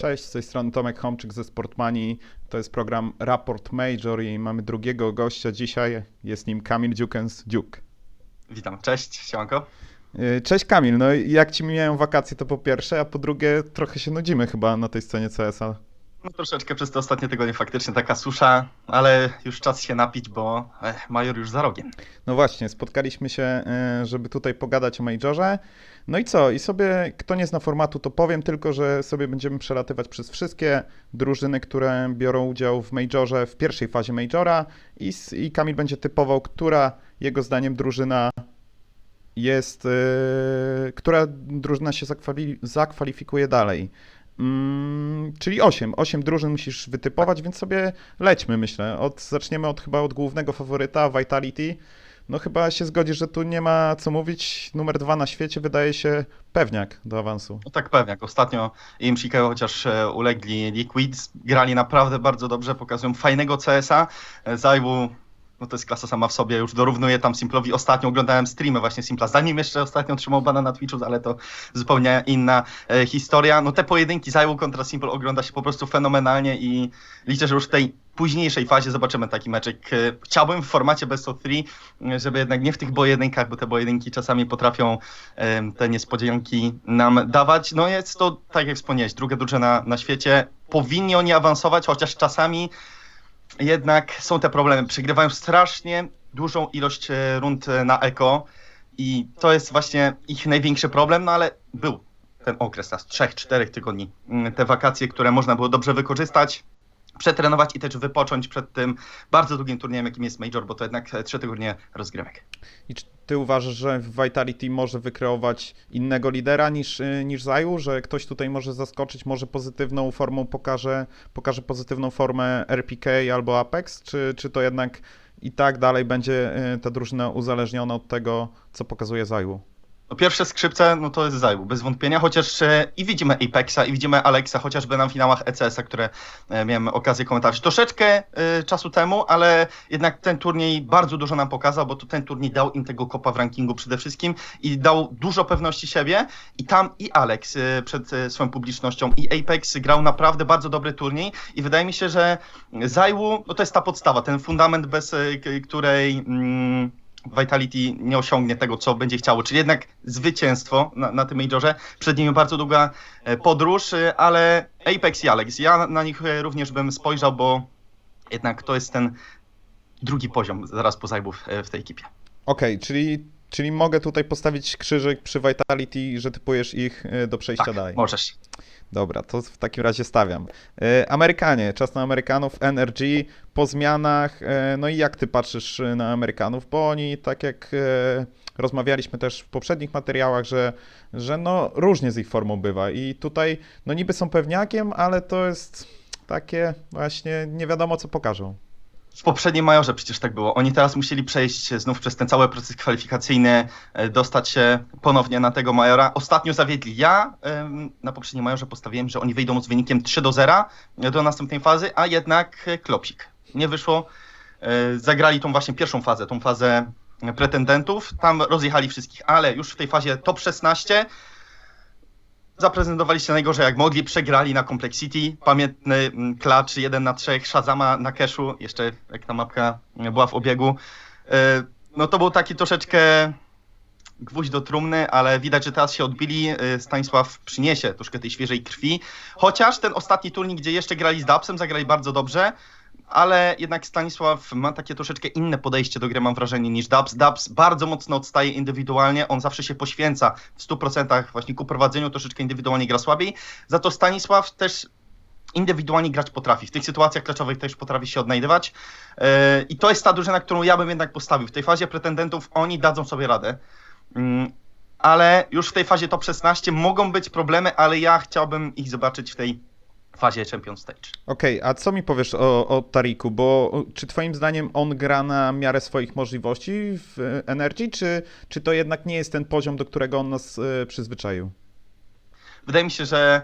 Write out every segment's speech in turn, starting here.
Cześć, z tej strony Tomek Homczyk ze Sportmani. To jest program Raport Major i mamy drugiego gościa dzisiaj. Jest nim Kamil Dziukens Dziuk. Witam, cześć, siemanko. Yy, Cześć Kamil, no jak ci mijają wakacje to po pierwsze, a po drugie trochę się nudzimy chyba na tej scenie CS-a. No troszeczkę przez te ostatnie tygodnie faktycznie taka susza, ale już czas się napić, bo eh, major już za rogiem. No właśnie, spotkaliśmy się, yy, żeby tutaj pogadać o Majorze. No i co? I sobie, kto nie zna formatu, to powiem tylko, że sobie będziemy przelatywać przez wszystkie drużyny, które biorą udział w Majorze, w pierwszej fazie Majora i, i Kamil będzie typował, która jego zdaniem drużyna jest, yy, która drużyna się zakwali- zakwalifikuje dalej. Mm, czyli 8. 8 drużyn musisz wytypować, więc sobie lećmy, myślę. Od, zaczniemy od chyba od głównego faworyta, Vitality. No chyba się zgodzisz, że tu nie ma co mówić. Numer dwa na świecie wydaje się pewniak do awansu. No tak pewnie, jak ostatnio im Chicago chociaż e, ulegli Liquids, grali naprawdę bardzo dobrze, pokazują fajnego CS-a. E, Zajwu, no to jest klasa sama w sobie, już dorównuje tam Simplowi. Ostatnio oglądałem streamy właśnie Simpla, zanim jeszcze ostatnio trzymał bana na Twitchu, ale to zupełnie inna e, historia. No te pojedynki Zajwu kontra Simple ogląda się po prostu fenomenalnie i liczę, że już w tej późniejszej fazie zobaczymy taki meczek. E, Chciałbym w formacie best of three, e, żeby jednak nie w tych pojedynkach, bo te pojedynki czasami potrafią em, te niespodzianki nam dawać. No jest to, tak jak wspomniałeś, druga drużyna na świecie. Powinni oni awansować, chociaż czasami jednak są te problemy. Przegrywają strasznie dużą ilość e, rund e, na eko i to jest właśnie ich największy problem, no ale był ten okres nas 3-4 tygodni, mm, te wakacje, które można było dobrze wykorzystać, przetrenować i też wypocząć przed tym bardzo długim turniejem, jakim jest Major, bo to jednak e, trzy tygodnie rozgrywek. I czy ty uważasz, że Vitality może wykreować innego lidera niż, y, niż Zaju? Że ktoś tutaj może zaskoczyć, może pozytywną formą pokaże, pokaże pozytywną formę RPK albo Apex? Czy, czy to jednak i tak dalej będzie y, ta drużyna uzależniona od tego, co pokazuje Zaju? No pierwsze skrzypce, no to jest Zajbu, bez wątpienia, chociaż e, i widzimy Apexa, i widzimy Alexa, chociażby na finałach ECS-a, które e, miałem okazję komentować troszeczkę e, czasu temu, ale jednak ten turniej bardzo dużo nam pokazał, bo to ten turniej dał im tego kopa w rankingu przede wszystkim i dał dużo pewności siebie. I tam i Alex przed swoją publicznością i Apex grał naprawdę bardzo dobry turniej. I wydaje mi się, że Zajwu, no to jest ta podstawa, ten fundament, bez której... Mm, Vitality nie osiągnie tego, co będzie chciało, czyli jednak zwycięstwo na, na tym majorze. Przed nimi bardzo długa e, podróż, e, ale Apex i Alex, ja na, nich e, również bym spojrzał, bo jednak to jest ten drugi poziom zaraz po zajbów w tej ekipie. Okej, czyli, czyli mogę tutaj postawić krzyżyk przy Vitality, że typujesz ich y, do przejścia Tak, dalej. możesz. Dobra, to w takim razie stawiam. E, Amerykanie, czas na Amerykanów, NRG po zmianach. e, No i jak ty patrzysz e, na Amerykanów? Bo oni, tak jak e, rozmawialiśmy też w poprzednich materiałach, że, że no różnie z ich formą bywa. I tutaj, no niby są pewniakiem, ale to jest takie właśnie nie wiadomo co pokażą. W poprzednim majorze przecież tak było. Oni teraz musieli przejść znów przez ten cały proces kwalifikacyjny, e, dostać się ponownie na tego majora. Ostatnio zawiedli. Ja na poprzednim majorze postawiłem, że oni wyjdą z wynikiem 3 do 0 do następnej fazy, a jednak e, klopsik. Nie wyszło. E, Zagrali tą właśnie pierwszą fazę, tą fazę pretendentów. Tam rozjechali wszystkich, ale już w tej fazie top 16 zaprezentowali się najgorzej jak mogli, przegrali na Complexity, pamiętny mm, klacz 1 na 3 Shazama na cashu, jeszcze jak ta mapka była w obiegu. E, No to był taki troszeczkę gwóźdź do trumny, ale widać, że teraz się odbili. E, Stanisław przyniesie troszkę tej świeżej krwi, chociaż ten ostatni turniej, gdzie jeszcze grali z Dapsem, zagrali bardzo dobrze, ale jednak Stanisław ma takie troszeczkę inne podejście do gry, mam wrażenie, niż Dubs. Dubs bardzo mocno odstaje indywidualnie, on zawsze się poświęca w 100% właśnie ku prowadzeniu, troszeczkę indywidualnie gra słabiej. Za to Stanisław też indywidualnie grać potrafi. W tych sytuacjach klaczowych też potrafi się odnajdywać. Yy, I to jest ta drużyna, którą ja bym jednak postawił. W tej fazie pretendentów oni dadzą sobie radę. Yy, Ale już w tej fazie top 16 mogą być problemy, ale ja chciałbym ich zobaczyć w tej fazie Champion Stage. Okej, a co mi powiesz o, o Tariku? Bo czy twoim zdaniem on gra na miarę swoich możliwości w Energy, czy, czy to jednak nie jest ten poziom, do którego on nas e, przyzwyczaił? Wydaje mi się, że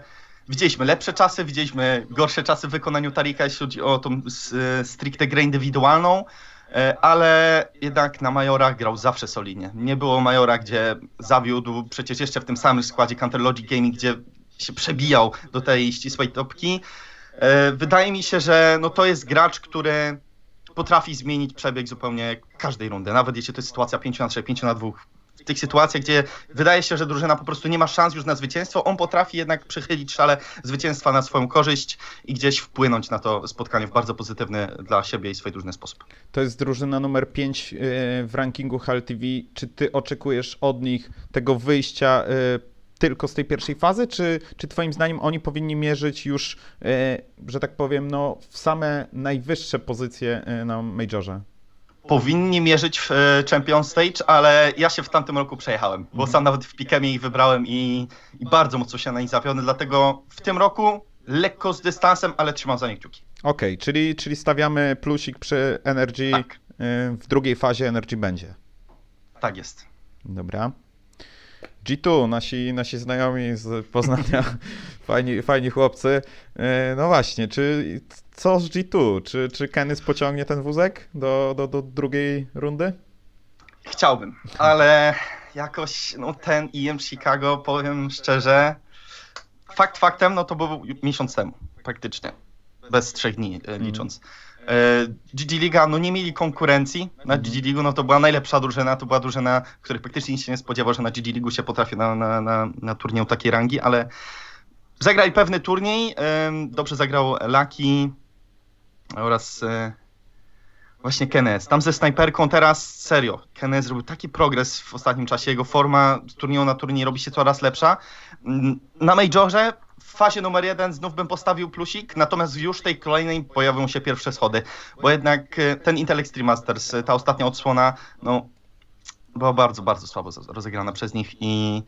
widzieliśmy lepsze czasy, widzieliśmy gorsze czasy w wykonaniu Tarika, jeśli chodzi o tą s- stricte grę indywidualną, e, ale jednak na Majorach grał zawsze solidnie. Nie było Majora, gdzie zawiódł, przecież jeszcze w tym samym składzie Counter Logic Gaming, gdzie się przebijał do tej ścisłej topki. E, Wydaje mi się, że no to jest gracz, który potrafi zmienić przebieg zupełnie każdej rundy, nawet jeśli to jest sytuacja 5 na 3, 5 na 2. W tych sytuacjach, gdzie wydaje się, że drużyna po prostu nie ma szans już na zwycięstwo, on potrafi jednak przychylić szale zwycięstwa na swoją korzyść i gdzieś wpłynąć na to spotkanie w bardzo pozytywny dla siebie i swojej drużyny sposób. To jest drużyna numer 5 w rankingu Hall TV. Czy ty oczekujesz od nich tego wyjścia y, tylko z tej pierwszej fazy, czy, czy twoim zdaniem oni powinni mierzyć już, y, że tak powiem, no, w same najwyższe pozycje y, na Majorze? powinni mierzyć w e, Champion Stage, ale ja się w tamtym roku przejechałem, bo sam nawet w Pikemie ich wybrałem i, i bardzo mocno się na nich zawiony, dlatego w tym roku lekko z dystansem, ale trzymam za nich kciuki. Okej, czyli, czyli stawiamy plusik przy Energy, Tak. w drugiej fazie Energy będzie. Tak jest. Dobra. G2, nasi, nasi znajomi z Poznania, fajni, fajni chłopcy. E, No właśnie, czy co z G2? Czy, czy Kennys pociągnie ten wózek do, do, do drugiej rundy? Chciałbym, ale jakoś no, ten IM Chicago, powiem szczerze, fakt faktem, no to był miesiąc temu praktycznie, bez trzech dni e, licząc. E, GG Liga, no nie mieli konkurencji na GG Ligu, no to była najlepsza drużyna, to była drużyna, których praktycznie nikt się nie spodziewał, że na GG Ligu się potrafi na, na, na, na turnieju takiej rangi, ale zagrali pewny turniej, em, dobrze zagrał Lucky oraz e, właśnie Kenes. Tam ze snajperką teraz serio. Kenes zrobił taki progres w ostatnim czasie, jego forma z turnieju na turniej robi się coraz lepsza. Mm, Na Majorze fazie numer jeden znów bym postawił plusik, natomiast już w tej kolejnej pojawią się pierwsze schody, bo jednak e, ten Intel Extreme Masters, e, ta ostatnia odsłona, no była bardzo, bardzo słabo rozegrana przez nich i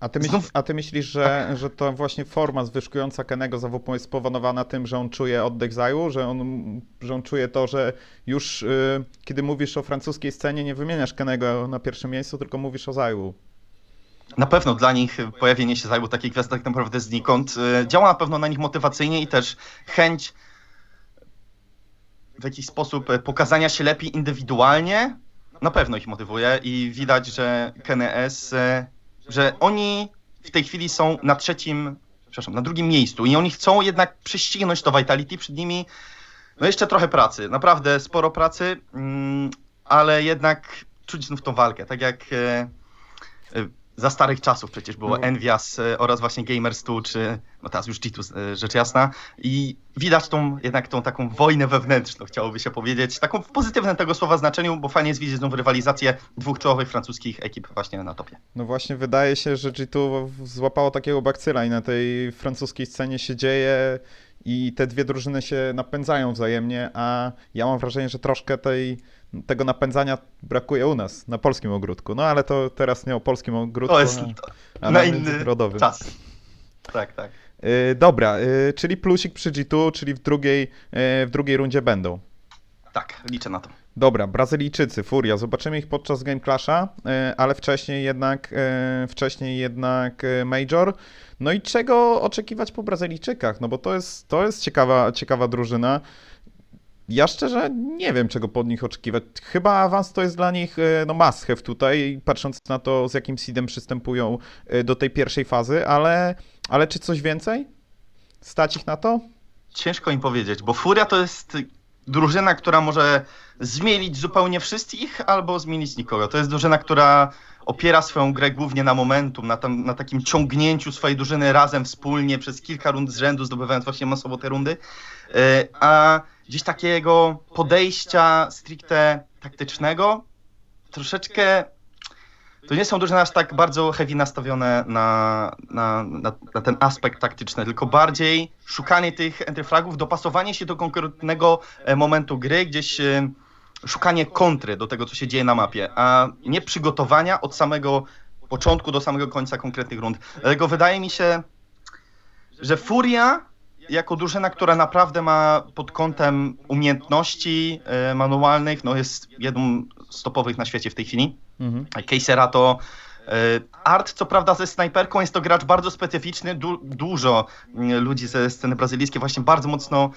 A ty, myśl, a ty myślisz, że, że to właśnie forma zwyżkująca Kennego za WP jest spowodowana tym, że on czuje oddech zaju, że on, że on czuje to, że już y, kiedy mówisz o francuskiej scenie, nie wymieniasz Kenego na pierwszym miejscu, tylko mówisz o zaju. Na pewno dla nich pojawienie się zajęło takiej gwiazdy tak naprawdę znikąd. E, działa na pewno na nich motywacyjnie i też chęć w jakiś sposób pokazania się lepiej indywidualnie na pewno ich motywuje i widać, że KNS, e, że oni w tej chwili są na trzecim, przepraszam, na drugim miejscu i oni chcą jednak prześcignąć to Vitality, przed nimi. No jeszcze trochę pracy, naprawdę sporo pracy, mm, ale jednak czuć znów tą walkę, tak jak e, za starych czasów przecież było No. Envias e, oraz właśnie Gamers 2, czy no teraz już G2, e, rzecz jasna. I widać tą jednak tą taką wojnę wewnętrzną, chciałoby się powiedzieć, taką w pozytywnym tego słowa znaczeniu, bo fajnie jest widzieć znowu rywalizację dwóch czołowych francuskich ekip właśnie na topie. No właśnie wydaje się, że G2 złapało takiego bakcyla i na tej francuskiej scenie się dzieje i te dwie drużyny się napędzają wzajemnie, a ja mam wrażenie, że troszkę tej, tego napędzania brakuje u nas, na polskim ogródku. No ale to teraz nie o polskim ogródku, To jest a, a na na inny czas. Tak, tak. Y, dobra, y, czyli plusik przy G2, czyli w drugiej, y, w drugiej rundzie będą. Tak, liczę na to. Dobra, Brazylijczycy, Furia, zobaczymy ich podczas Game Clasha, y, ale wcześniej jednak, y, wcześniej jednak y, Major. No i czego oczekiwać po Brazylijczykach? No bo to jest, to jest ciekawa, ciekawa drużyna. Ja szczerze nie wiem, czego pod nich oczekiwać. Chyba awans to jest dla nich no must have tutaj, patrząc na to, z jakim seedem przystępują do tej pierwszej fazy, ale, ale czy coś więcej? Stać ich na to? Ciężko im powiedzieć, bo Furia to jest drużyna, która może zmienić zupełnie wszystkich albo zmienić nikogo. To jest drużyna, która opiera swoją grę głównie na momentum, na, tam, na takim ciągnięciu swojej drużyny razem, wspólnie przez kilka rund z rzędu, zdobywając właśnie masowo te rundy. Yy, A gdzieś takiego podejścia stricte taktycznego troszeczkę to nie są drużyny aż tak bardzo heavy nastawione na, na, na, na ten aspekt taktyczny, tylko bardziej szukanie tych entryfragów, dopasowanie się do konkretnego e, momentu gry, gdzieś e, szukanie kontry do tego, co się dzieje na mapie, a nie przygotowania od samego początku do samego końca konkretnych rund. Dlatego wydaje mi się, że Furia jako drużyna, która naprawdę ma pod kątem umiejętności e, manualnych, no jest jedną z topowych na świecie w tej chwili. Mhm. Keisera to e, Art, co prawda ze snajperką, jest to gracz bardzo specyficzny. Du dużo mm, ludzi ze sceny brazylijskiej właśnie bardzo mocno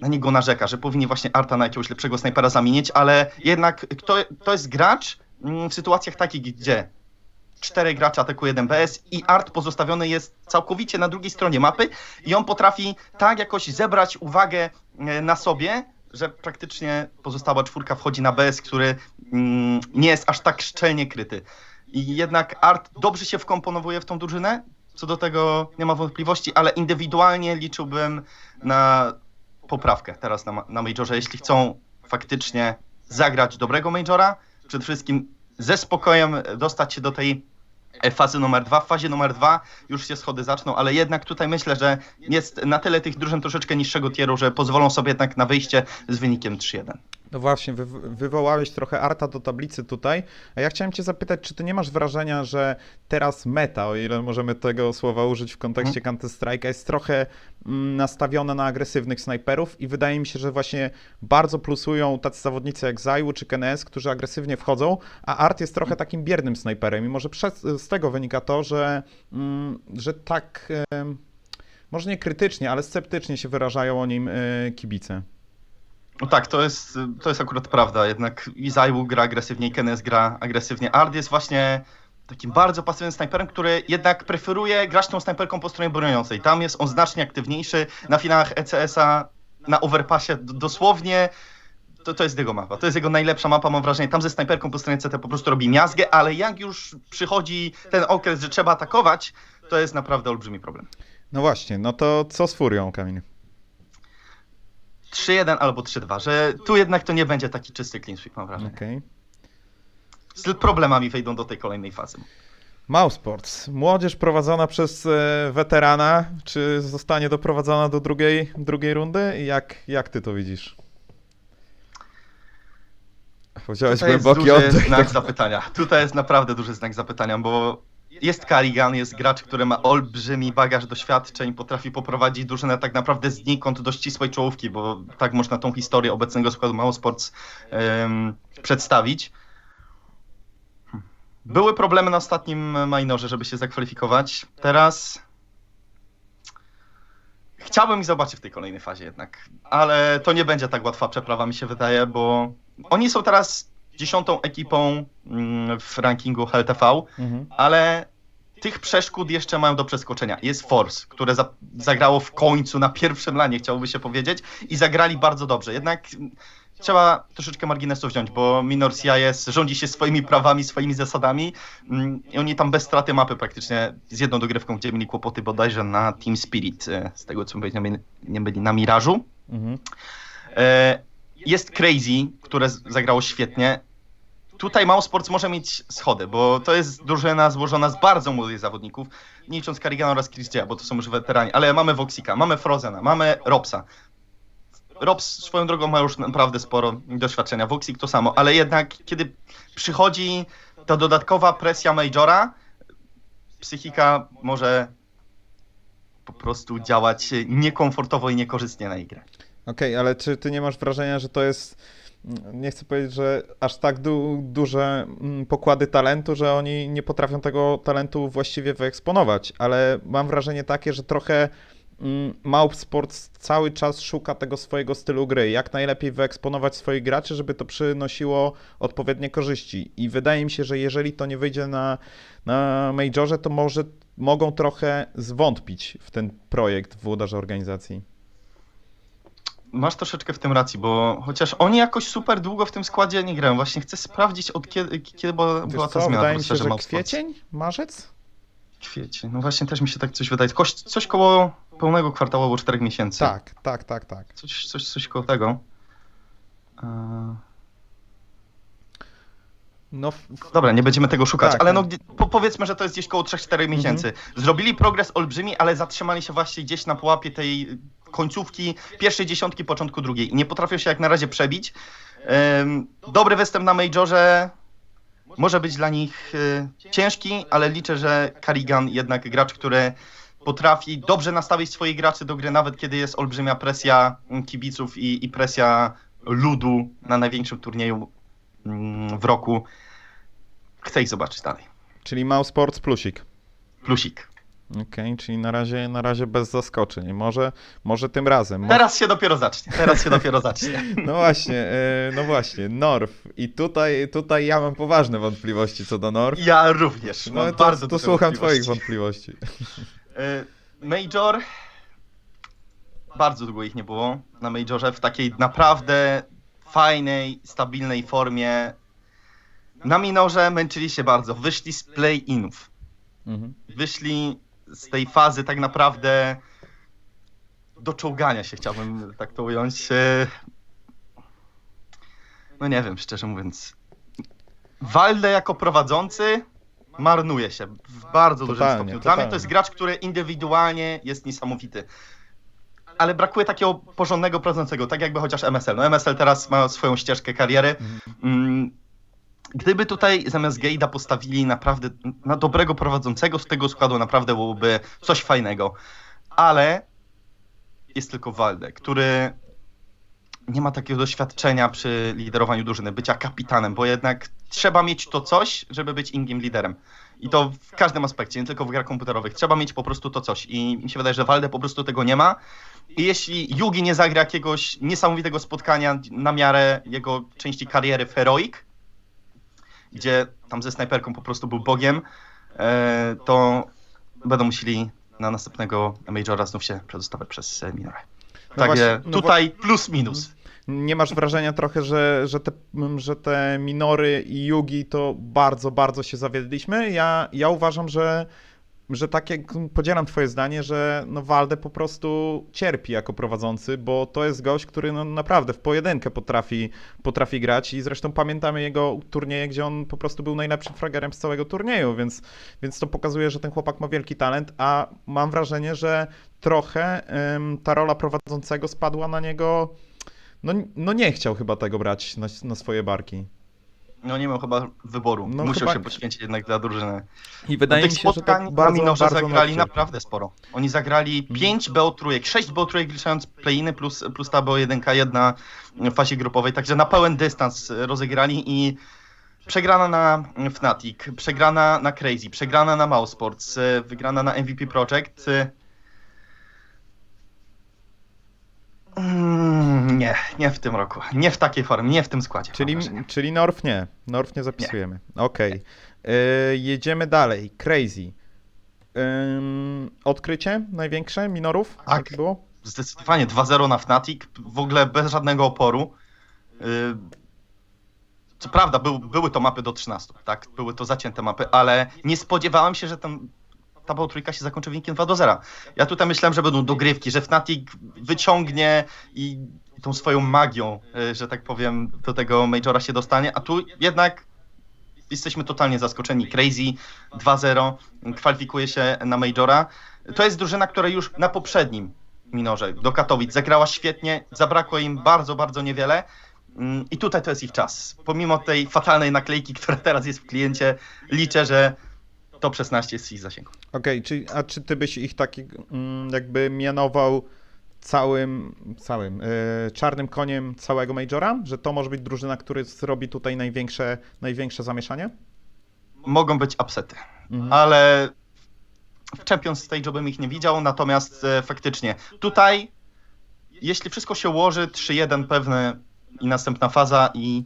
na niego narzeka, że powinni właśnie Arta na jakiegoś lepszego snajpera zamienić, ale jednak kto, to jest gracz mm, w sytuacjach takich, gdzie czterech graczy atakuje BS i Art pozostawiony jest całkowicie na drugiej stronie mapy i on potrafi tak jakoś zebrać uwagę e, na sobie, że praktycznie pozostała czwórka wchodzi na BS, który mm, nie jest aż tak szczelnie kryty. I jednak Art dobrze się wkomponowuje w tą drużynę, co do tego nie ma wątpliwości, ale indywidualnie liczyłbym na poprawkę teraz na, na Majorze, jeśli chcą faktycznie zagrać dobrego Majora, przede wszystkim ze spokojem dostać się do tej fazy numer dwa. W fazie numer dwa już się schody zaczną, ale jednak tutaj myślę, że jest na tyle tych drużyn troszeczkę niższego tieru, że pozwolą sobie jednak na wyjście z wynikiem 3-1. No właśnie, wy, wywołałeś trochę Arta do tablicy tutaj, a ja chciałem cię zapytać, czy ty nie masz wrażenia, że teraz meta, o ile możemy tego słowa użyć w kontekście Counter-Strike'a, jest trochę mm, nastawiona na agresywnych snajperów i wydaje mi się, że właśnie bardzo plusują tacy zawodnicy jak Zaju czy KNS, którzy agresywnie wchodzą, a Art jest trochę takim biernym snajperem i może przez, z tego wynika to, że, mm, że tak, może nie krytycznie, ale sceptycznie się wyrażają o nim e, kibice. No tak, to jest, to jest akurat prawda. Jednak Izaiwu gra agresywnie, Kenes gra agresywnie. Ard jest właśnie takim bardzo pasywnym snajperem, który jednak preferuje grać tą snajperką po stronie broniącej. Tam jest on znacznie aktywniejszy. Na finałach ECS-a, na overpassie dosłownie to, to jest jego mapa. To jest jego najlepsza mapa, mam wrażenie. Tam ze snajperką po stronie CT po prostu robi miazgę, ale jak już przychodzi ten okres, że trzeba atakować, to jest naprawdę olbrzymi problem. No właśnie, no to co z Furią, Kamil? 3-1 albo 3-2, że tu jednak to nie będzie taki czysty clean sweep, mam wrażenie. Okej. Z problemami wejdą do tej kolejnej fazy. Mausports. Młodzież prowadzona przez e, weterana. Czy zostanie doprowadzona do drugiej, drugiej rundy? I Jak, jak ty to widzisz? Wziąłeś Tutaj jest głęboki duży oddech. znak zapytania. Tutaj jest naprawdę duży znak zapytania, bo jest Karigan, jest gracz, który ma olbrzymi bagaż doświadczeń, potrafi poprowadzić drużynę tak naprawdę znikąd do ścisłej czołówki, bo tak można tą historię obecnego składu Mało Sports em, przedstawić. Były problemy na ostatnim minorze, żeby się zakwalifikować. Teraz chciałbym ich zobaczyć w tej kolejnej fazie jednak, ale to nie będzie tak łatwa przeprawa, mi się wydaje, bo oni są teraz dziesiątą ekipą mm, w rankingu HLTV, Mhm. ale tych przeszkód jeszcze mają do przeskoczenia. Jest Force, które za zagrało w końcu na pierwszym lanie, chciałoby się powiedzieć, i zagrali bardzo dobrze. Jednak trzeba troszeczkę marginesu wziąć, bo Minor CIS rządzi się swoimi prawami, swoimi zasadami mm, i oni tam bez straty mapy praktycznie z jedną dogrywką, gdzie mieli kłopoty bodajże na Team Spirit, e, z tego co byli, nie byli na Mirażu. Mhm. E, Jest Crazy, które zagrało świetnie. Tutaj Mało Sports może mieć schody, bo to jest drużyna złożona z bardzo młodych zawodników, nie licząc Carrigana oraz Chris J, bo to są już weterani, ale mamy Voxika, mamy Frozena, mamy Robsa. Robs swoją drogą ma już naprawdę sporo doświadczenia, Voxik to samo, ale jednak kiedy przychodzi ta dodatkowa presja Majora, psychika może po prostu działać niekomfortowo i niekorzystnie na igrę. Okej, ale czy ty nie masz wrażenia, że to jest, mm, nie chcę powiedzieć, że aż tak du duże mm, pokłady talentu, że oni nie potrafią tego talentu właściwie wyeksponować, ale mam wrażenie takie, że trochę mm, Maup Sports cały czas szuka tego swojego stylu gry, jak najlepiej wyeksponować swoich graczy, żeby to przynosiło odpowiednie korzyści. I wydaje mi się, że jeżeli to nie wyjdzie na, na Majorze, to może mogą trochę zwątpić w ten projekt w włodarze organizacji. Masz troszeczkę w tym racji, bo chociaż oni jakoś super długo w tym składzie nie grają. Właśnie chcę sprawdzić od kiedy, kiedy była, była ta co, zmiana wydaje mi się, że kwiecień, marzec? Kwiecień. No właśnie też mi się tak coś wydaje. Koś, coś koło pełnego kwartału albo 4 miesięcy. Tak, tak, tak, tak. Coś, coś, coś koło tego. Eee, No, f- Dobra, nie będziemy tego szukać, Tak, ale tak. no po, powiedzmy, że to jest gdzieś koło 3-4 miesięcy. Zrobili progres olbrzymi, ale zatrzymali się właśnie gdzieś na pułapie tej końcówki pierwszej dziesiątki, początku drugiej. I nie potrafią się jak na razie przebić. Dobry występ na Majorze może być dla nich e, ciężki, ale liczę, że Karigan jednak gracz, który potrafi dobrze nastawić swoich graczy do gry, nawet kiedy jest olbrzymia presja kibiców i, i presja ludu na największym turnieju mm, w roku. Chcę ich zobaczyć dalej. czyli Mouse Sports plusik. Plusik. Okej, czyli na razie, na razie bez zaskoczeń. Może, może tym razem. Mo- Teraz się dopiero zacznie, teraz się dopiero zacznie. No właśnie, e, no właśnie, Norf. I tutaj, tutaj ja mam poważne wątpliwości co do Norf. Ja również No to, bardzo to słucham twoich wątpliwości. wątpliwości. Y, Major. Bardzo długo ich nie było na Majorze w takiej naprawdę fajnej, stabilnej formie. Na minorze męczyli się bardzo. Wyszli z play-inów. Mhm. Wyszli z tej fazy tak naprawdę do czołgania się, chciałbym tak to ująć. Y, No nie wiem, szczerze mówiąc. Walde jako prowadzący marnuje się w bardzo dużym Totalnie, stopniu. Dla mnie totalnie. to jest gracz, który indywidualnie jest niesamowity. Ale brakuje takiego porządnego prowadzącego, tak jakby chociaż MSL. No MSL teraz ma swoją ścieżkę kariery. Mm, Gdyby tutaj zamiast Gate'a postawili naprawdę na dobrego prowadzącego z tego składu, naprawdę byłoby coś fajnego. Ale jest tylko Walde, który nie ma takiego doświadczenia przy liderowaniu drużyny, bycia kapitanem, bo jednak trzeba mieć to coś, żeby być ingame liderem. I to w każdym aspekcie, nie tylko w grach komputerowych. Trzeba mieć po prostu to coś. I mi się wydaje, że Walde po prostu tego nie ma. I jeśli Yugi nie zagra jakiegoś niesamowitego spotkania na miarę jego części kariery w Heroic, gdzie tam ze snajperką po prostu był bogiem, e, to będą musieli na następnego Majora znów się przedostawać przez e, Minorę. No Także no tutaj plus minus. Nie masz wrażenia trochę, że, że, te, że te minory i yugi to bardzo, bardzo się zawiedliśmy? Ja, ja uważam, że, że tak jak podzielam twoje zdanie, że no Walde po prostu cierpi jako prowadzący, bo to jest gość, który no naprawdę w pojedynkę potrafi, potrafi grać i zresztą pamiętamy jego turnieje, gdzie on po prostu był najlepszym fragerem z całego turnieju, więc, więc to pokazuje, że ten chłopak ma wielki talent, a mam wrażenie, że trochę ym, ta rola prowadzącego spadła na niego no, no nie chciał chyba tego brać na, na swoje barki. No nie miał chyba wyboru. No Musiał chyba- się poświęcić jednak dla drużyny. I wydaje No mi się, że spotkań tak bardzo, na Minorze bardzo zagrali naprawdę sporo. Oni zagrali 5 BO3, 6 BO3 wliczając play-iny plus, plus ta BO1, jedna w fazie grupowej, także na pełen dystans rozegrali i przegrana na Fnatic, przegrana na Crazy, przegrana na Mousesports, wygrana na MVP Project. Mm, Nie, nie w tym roku. Nie w takiej formie, nie w tym składzie. Czyli, czyli Norf nie. Norf nie zapisujemy. Okej. Y, jedziemy dalej. Crazy. Ym, odkrycie największe minorów? Tak. Jak było? Zdecydowanie 2-0 na Fnatic, w ogóle bez żadnego oporu. Yy, Co prawda, był, były to mapy do 13, tak? Były to zacięte mapy, ale nie spodziewałem się, że ten, ta trójka się zakończy wynikiem 2 do 0. Ja tutaj myślałem, że będą dogrywki, że Fnatic wyciągnie i tą swoją magią, yy, że tak powiem, do tego Majora się dostanie, a tu jednak jesteśmy totalnie zaskoczeni. Crazy 2-0 kwalifikuje się na Majora. To jest drużyna, która już na poprzednim minorze do Katowic zagrała świetnie, zabrakło im bardzo, bardzo niewiele. Mm, I tutaj to jest ich czas. Pomimo tej fatalnej naklejki, która teraz jest w kliencie, liczę, że top 16 jest ich zasięgu. Okej, czyli- a czy ty byś ich tak mm, jakby mianował całym, całym y, czarnym koniem całego Majora? Że to może być drużyna, która zrobi tutaj największe, największe zamieszanie? Mogą być upsety, Mhm. ale w Champions Stage bym ich nie widział, natomiast e, faktycznie tutaj, jeśli wszystko się ułoży, 3-1 pewne i następna faza i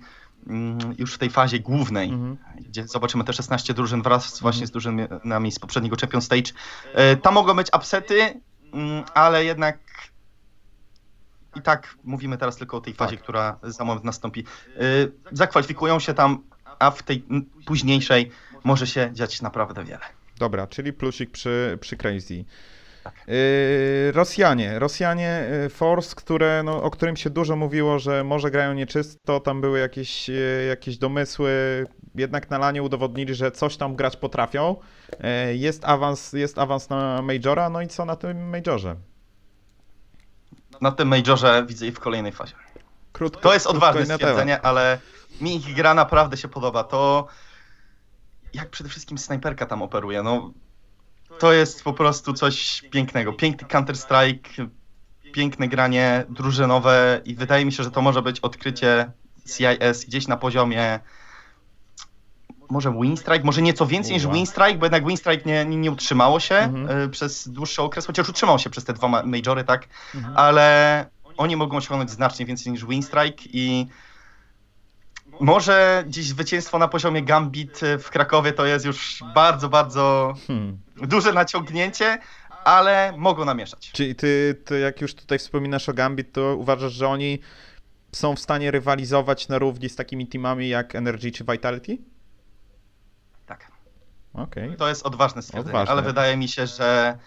już w tej fazie głównej, Mhm. gdzie zobaczymy te 16 drużyn wraz właśnie z drużynami z poprzedniego Champions Stage. E, Tam mogą być upsety, mm, ale jednak i tak mówimy teraz tylko o tej fazie, Tak. która za moment nastąpi. E, Zakwalifikują się tam, a w tej mm, późniejszej może się dziać naprawdę wiele. Dobra, czyli plusik przy, przy Crazy. Yy, Rosjanie. Rosjanie yy, Force, które, no, o którym się dużo mówiło, że może grają nieczysto, tam były jakieś, yy, jakieś domysły, jednak na lanie udowodnili, że coś tam grać potrafią. Jest awans, jest awans na Majora, no i co na tym Majorze? Na tym Majorze widzę ich w kolejnej fazie. Krótko, To jest odważne stwierdzenie, ale mi ich gra naprawdę się podoba. To jak przede wszystkim snajperka tam operuje, no to jest po prostu coś pięknego. Piękny Counter-Strike, piękne granie drużynowe i wydaje mi się, że to może być odkrycie CIS gdzieś na poziomie może Winstrike, może nieco więcej niż Uła. Winstrike, bo jednak Winstrike nie, nie, nie utrzymało się Mhm. y, przez dłuższy okres, chociaż utrzymał się przez te dwa ma- majory, tak? Mhm. Ale oni mogą osiągnąć znacznie więcej niż Winstrike i może dziś zwycięstwo na poziomie Gambit w Krakowie to jest już bardzo, bardzo Hmm. duże naciągnięcie, ale mogą namieszać. Czyli ty, ty, jak już tutaj wspominasz o Gambit, to uważasz, że oni są w stanie rywalizować na równi z takimi teamami jak Energy czy Vitality? Tak. Okej. To jest odważne stwierdzenie, Odważne. ale wydaje mi się, że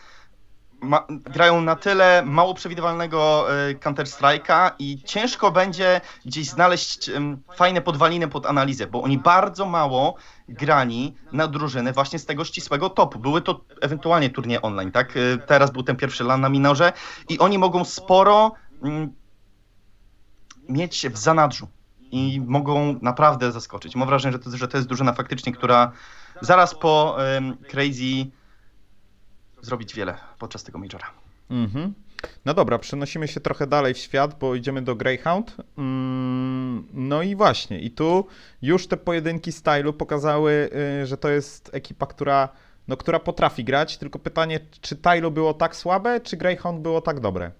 ma, grają na tyle mało przewidywalnego y, Counter-Strike'a i ciężko będzie gdzieś znaleźć fajne podwaliny pod analizę, bo oni bardzo mało grali na drużyny właśnie z tego ścisłego topu. Były to ewentualnie turnieje online, tak? Y, Teraz był ten pierwszy LAN na Minorze i oni mogą sporo ym, mieć w zanadrzu i mogą naprawdę zaskoczyć. Mam wrażenie, że to, że to jest drużyna faktycznie, która zaraz po Crazy zrobić wiele podczas tego Majora. Mhm. No dobra, przenosimy się trochę dalej w świat, bo idziemy do Greyhound. Mm, No i właśnie, i tu już te pojedynki stylu pokazały, y, że to jest ekipa, która, no, która potrafi grać. Tylko pytanie, czy Tylu było tak słabe, czy Greyhound było tak dobre?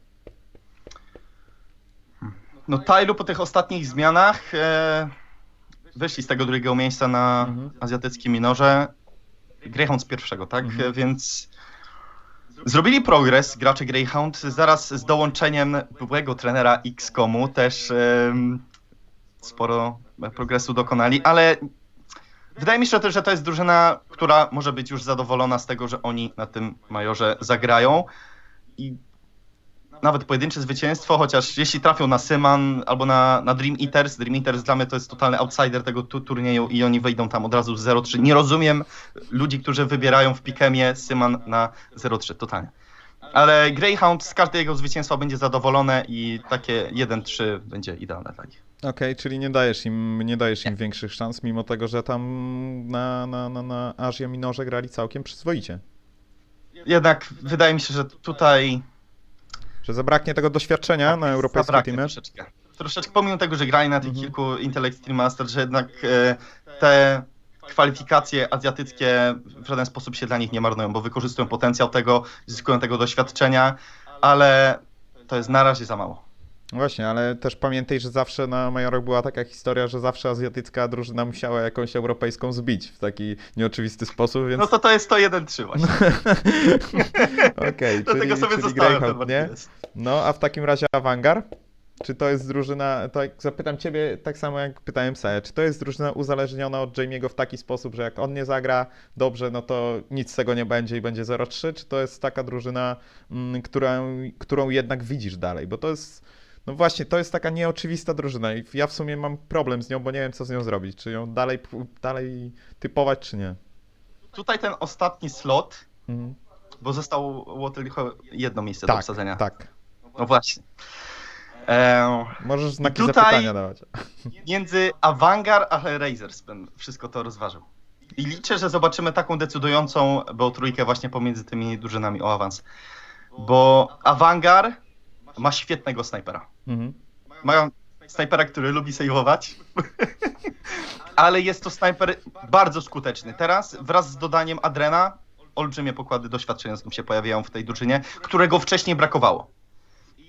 No Tylu po tych ostatnich zmianach e, wyszli z tego drugiego miejsca na Mhm. azjatyckim minorze. Greyhound z pierwszego, tak? Mhm. Więc zrobili progres gracze Greyhound zaraz z dołączeniem byłego trenera XCOMu też em, sporo progresu dokonali, ale wydaje mi się, to, że to jest drużyna, która może być już zadowolona z tego, że oni na tym majorze zagrają. I nawet pojedyncze zwycięstwo, chociaż jeśli trafią na Syman albo na, na Dream Eaters, Dream Eaters dla mnie to jest totalny outsider tego tu, turnieju i oni wyjdą tam od razu z 0-3. Nie rozumiem ludzi, którzy wybierają w Pikemie Syman na 0-3, totalnie. Ale Greyhound z każdego zwycięstwa będzie zadowolone i takie 1-3 będzie idealne dla nich. Okej, czyli nie dajesz im, nie dajesz im większych szans, mimo tego, że tam na, na, na, na Asia Minorze grali całkiem przyzwoicie. Jednak wydaje mi się, że tutaj Że zabraknie tego doświadczenia na europejskie zabraknie teamy. troszeczkę. Troszeczkę, pomimo tego, że grali na tych Mhm. kilku Intellect Stream Master, że jednak e, te kwalifikacje azjatyckie w żaden sposób się dla nich nie marnują, bo wykorzystują potencjał tego, zyskują tego doświadczenia, ale to jest na razie za mało. Właśnie, ale też pamiętaj, że zawsze na Majorach była taka historia, że zawsze azjatycka drużyna musiała jakąś europejską zbić w taki nieoczywisty sposób, więc... No to to jest to 1-3 właśnie. Okej, Dlatego czyli, sobie czyli Greyhound, nie? No, a w takim razie Awangar? Czy to jest drużyna, to jak zapytam ciebie tak samo jak pytałem Saja, czy to jest drużyna uzależniona od Jamie'ego w taki sposób, że jak on nie zagra dobrze, no to nic z tego nie będzie i będzie 0-3, czy to jest taka drużyna, mm, którą, którą jednak widzisz dalej? Bo to jest, no właśnie, to jest taka nieoczywista drużyna i ja w sumie mam problem z nią, bo nie wiem co z nią zrobić, czy ją dalej, dalej typować, czy nie. Tutaj ten ostatni slot, Mhm. bo zostało tylko jedno miejsce do Tak, obsadzenia. tak. No właśnie. Eee, Możesz znaki Tutaj- zapytania dawać. między Avangar a Hellraisers bym wszystko to rozważył. I liczę, że zobaczymy taką decydującą bo trójkę właśnie pomiędzy tymi drużynami o awans. Bo Avangar ma świetnego snajpera. Mhm. Ma snajpera, który lubi sejwować, ale jest to snajper bardzo skuteczny. Teraz wraz z dodaniem Adrena olbrzymie pokłady doświadczenia znów się pojawiają w tej drużynie, którego wcześniej brakowało.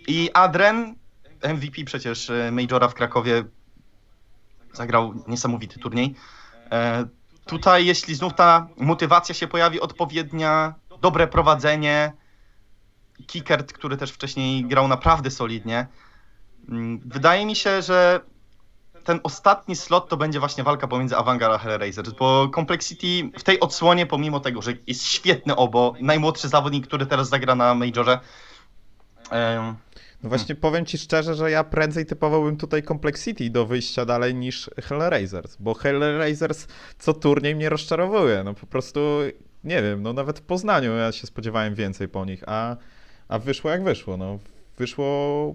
I Adren, MVP przecież e, Majora w Krakowie, zagrał niesamowity turniej. E, Tutaj, jeśli znów ta motywacja się pojawi, odpowiednia, dobre prowadzenie, Kickert, który też wcześniej grał naprawdę solidnie, Mm, Wydaje mi się, że ten ostatni slot to będzie właśnie walka pomiędzy Avangard a Hellraisers, bo Complexity w tej odsłonie, pomimo tego, że jest świetny obo, najmłodszy zawodnik, który teraz zagra na Majorze, em, No właśnie powiem ci szczerze, że ja prędzej typowałbym tutaj Complexity do wyjścia dalej niż Hellraisers, bo Hellraisers co turniej mnie rozczarowuje, no po prostu nie wiem, no nawet w Poznaniu ja się spodziewałem więcej po nich, a, a wyszło jak wyszło, no wyszło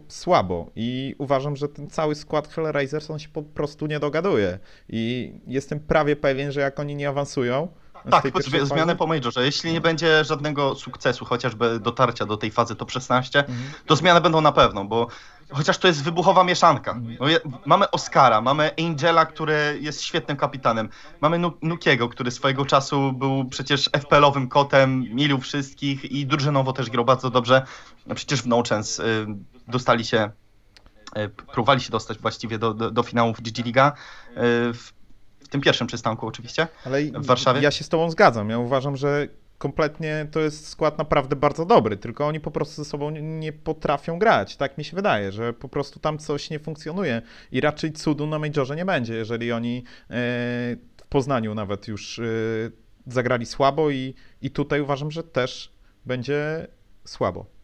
słabo i uważam, że ten cały skład Hellraisers on się po prostu nie dogaduje i jestem prawie pewien, że jak oni nie awansują, z Tak, zmianę fazy? po Majorze. Jeśli nie będzie żadnego sukcesu, chociażby dotarcia do tej fazy top 16, Mhm. to zmiany będą na pewno, bo chociaż to jest wybuchowa mieszanka. No, je, mamy Oscara, mamy Angela, który jest świetnym kapitanem, mamy Nu- Nukiego, który swojego czasu był przecież FPL-owym kotem, milił wszystkich i drużynowo też grał bardzo dobrze. No przecież w No Chance y, dostali się, y, próbowali się dostać właściwie do, do, do finałów GG Liga. Y, w, w tym pierwszym przystanku oczywiście. Ale w Warszawie? ja się z tobą zgadzam. Ja uważam, że kompletnie to jest skład naprawdę bardzo dobry, tylko oni po prostu ze sobą nie- potrafią grać. Tak mi się wydaje, że po prostu tam coś nie funkcjonuje i raczej cudu na Majorze nie będzie, jeżeli oni e, w Poznaniu nawet już e, zagrali słabo i, i tutaj uważam, że też będzie słabo.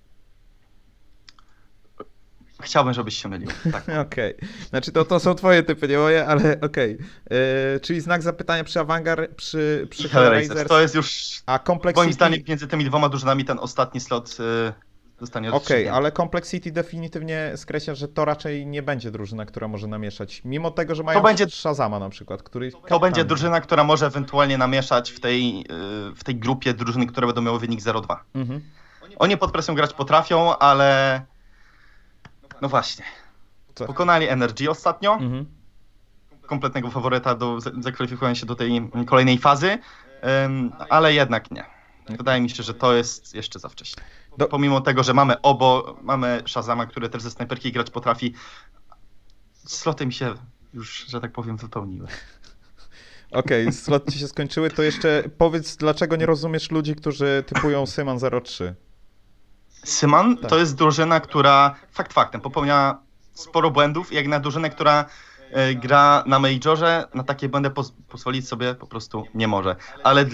Chciałbym, żebyś się mylił. Tak. Okej. Znaczy to, to są twoje typy, nie moje, ale okej. E, Czyli znak zapytania przy Avangar, przy, przy Hellraisers. To jest już a Complex moim City... zdaniem między tymi dwoma drużynami ten ostatni slot y, zostanie Okej, ale Complex City definitywnie skreśla, że to raczej nie będzie drużyna, która może namieszać, mimo tego, że mają będzie- Shazama na przykład, który... To będzie drużyna, która może ewentualnie namieszać w tej, y, w tej grupie drużyny, które będą miały wynik 0-2. Mhm. Oni pod presją grać potrafią, ale no właśnie. Co? Pokonali Energy ostatnio, Mhm. kompletnego faworyta do zakwalifikowania się do tej kolejnej fazy, ym, ale jednak nie. Wydaje mi się, że to jest jeszcze za wcześnie. Do- Pomimo tego, że mamy obo, mamy Shazama, który też ze snajperki grać potrafi, sloty mi się już, że tak powiem, wypełniły. Okej, slot ci się skończyły, to jeszcze powiedz, dlaczego nie rozumiesz ludzi, którzy typują Syman 03? Syman Tak. to jest drużyna, która fakt faktem popełnia sporo błędów, jak na drużynę, która e, gra na Majorze, na takie błędy poz- pozwolić sobie po prostu nie może. Ale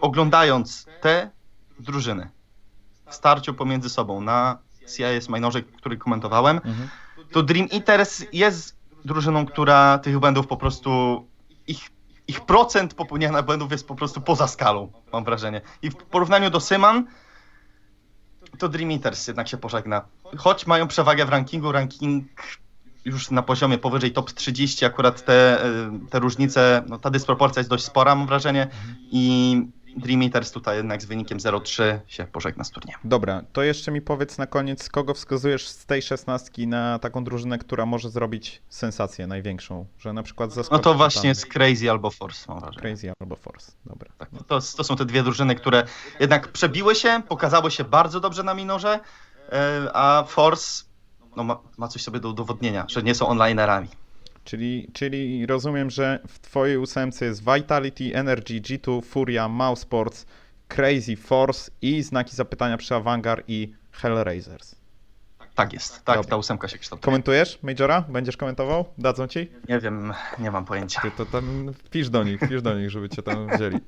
oglądając te drużyny w starciu pomiędzy sobą na CIS Minorze, który komentowałem, Mhm. to Dream Eaters jest drużyną, która tych błędów po prostu ich, ich procent popełniania błędów jest po prostu poza skalą, mam wrażenie. I w porównaniu do Syman, to Dream Eaters jednak się pożegna. Choć mają przewagę w rankingu, ranking już na poziomie powyżej top 30, akurat te, y, te różnice, no ta dysproporcja jest dość spora, mam wrażenie. I Dream Eaters tutaj jednak z wynikiem 0-3 się pożegna z turniejem. Dobra, to jeszcze mi powiedz na koniec, kogo wskazujesz z tej szesnastki na taką drużynę, która może zrobić sensację największą, że na przykład No zaskoczy to tam właśnie jest Crazy albo Force, mam wrażenie. Crazy albo Force, dobra. Tak, no to, to są te dwie drużyny, które jednak przebiły się, pokazały się bardzo dobrze na minorze, e, a Force no, ma, ma coś sobie do udowodnienia, że nie są onlinerami. Czyli, czyli rozumiem, że w twojej ósemce jest Vitality, Energy, G2, Furia, Mouse Sports, Crazy Force i znaki zapytania przy Avangar i Hellraisers. Tak jest, tak, Dobra. ta ósemka się kształtuje. Komentujesz Majora? Będziesz komentował? Dadzą ci? Nie wiem, nie mam pojęcia. Ty to tam wpisz do nich, wpisz do nich, żeby cię tam wzięli.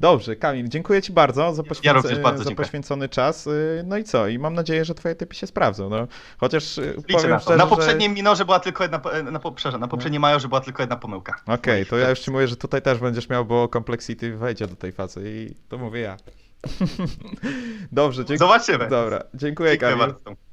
Dobrze, Kamil, dziękuję ci bardzo za, poświęc- Ja również bardzo za poświęcony czas. y, No i co? I mam nadzieję, że twoje typy się sprawdzą. No, chociaż y, Liczę powiem na szczerze, Na że- poprzednim minorze była tylko jedna, na, po, na poprzednim majorze była tylko jedna pomyłka. Okej, to ja już ci mówię, że tutaj też będziesz miał, bo Complexity wejdzie do tej fazy i to mówię ja. Dobrze, dziękuję. Zobaczymy. Dobra, dziękuję Dziękuję Kamil. bardzo.